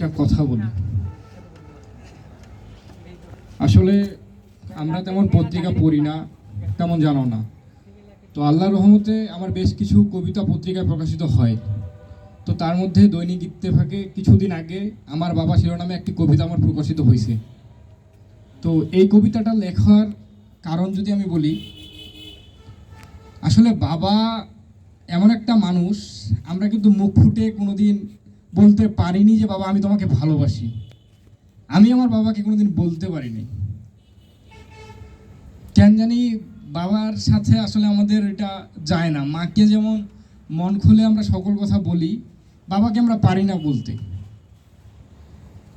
একটা কথা বলি। আসলে আমরা তেমন পত্রিকা পড়ি না, তেমন জানো না। তো আল্লাহ রহমতে আমার বেশ কিছু কবিতা পত্রিকায় প্রকাশিত হয়। তো তার মধ্যে দৈনিক ইত্তেফাকে কিছুদিন আগে আমার বাবা শিরোনামে একটি কবিতা আমার প্রকাশিত হয়েছে। তো এই কবিতাটা লেখার কারণ যদি আমি বলি, আসলে বাবা এমন একটা মানুষ, আমরা কিন্তু মুখ ফুটে কোনোদিন বলতে পারিনি যে বাবা, আমি তোমাকে ভালোবাসি। আমি আমার বাবাকে কোনোদিন বলতে পারিনি। কেন জানি বাবার সাথে আসলে আমাদের এটা যায় না। মাকে যেমন মন খুলে আমরা সকল কথা বলি, বাবাকে আমরা পারি না বলতে।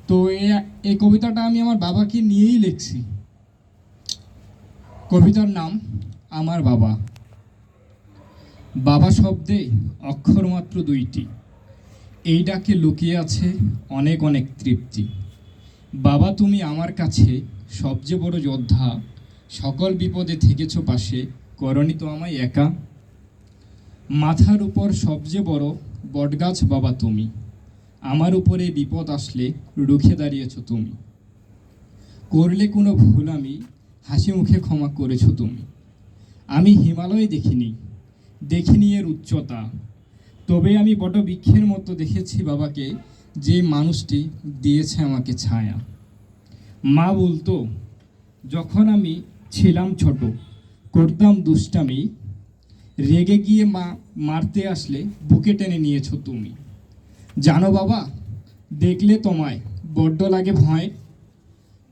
তো এই কবিতাটা আমি আমার বাবাকে নিয়েই লিখছি। কবিতার নাম, আমার বাবা। বাবা শব্দে অক্ষর মাত্র দুইটি। এই ডাকে লুকিয়ে আছে অনেক অনেক তৃপ্তি। বাবা, তুমি আমার কাছে সবচেয়ে বড় যোদ্ধা। সকল বিপদে থেকেছ পাশে, করনি তো আমায় একা। মাথার উপর সবচেয়ে বড় বটগাছ বাবা তুমি। আমার উপরে বিপদ আসলে রুখে দাঁড়িয়েছ তুমি। করলে কোনো ভুল আমি, হাসি মুখে ক্ষমা করেছ তুমি। আমি হিমালয় দেখিনি। দেখিনি এর উচ্চতা। তবে আমি বড় বৃক্ষের মতো দেখেছি বাবাকে যে মানুষটি দিয়েছে আমাকে ছায়া। মা বলতো, যখন আমি ছিলাম ছোট, করতাম দুষ্টামি, রেগে গিয়ে মা মারতে আসলে বুকে টেনে নিয়েছো তুমি। জানো বাবা, দেখলে তোমায় বড্ড লাগে ভয়।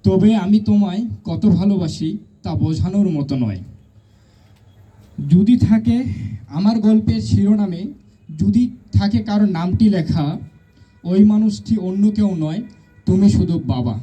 তবে আমি তোমায় কত ভালোবাসি তা বোঝানোর মতো নয়। যদি থাকে আমার গল্পের শিরোনামে যদি থাকে কারও নামটি লেখা ওই মানুষটি অন্য কেউ নয় তুমি শুধু বাবা।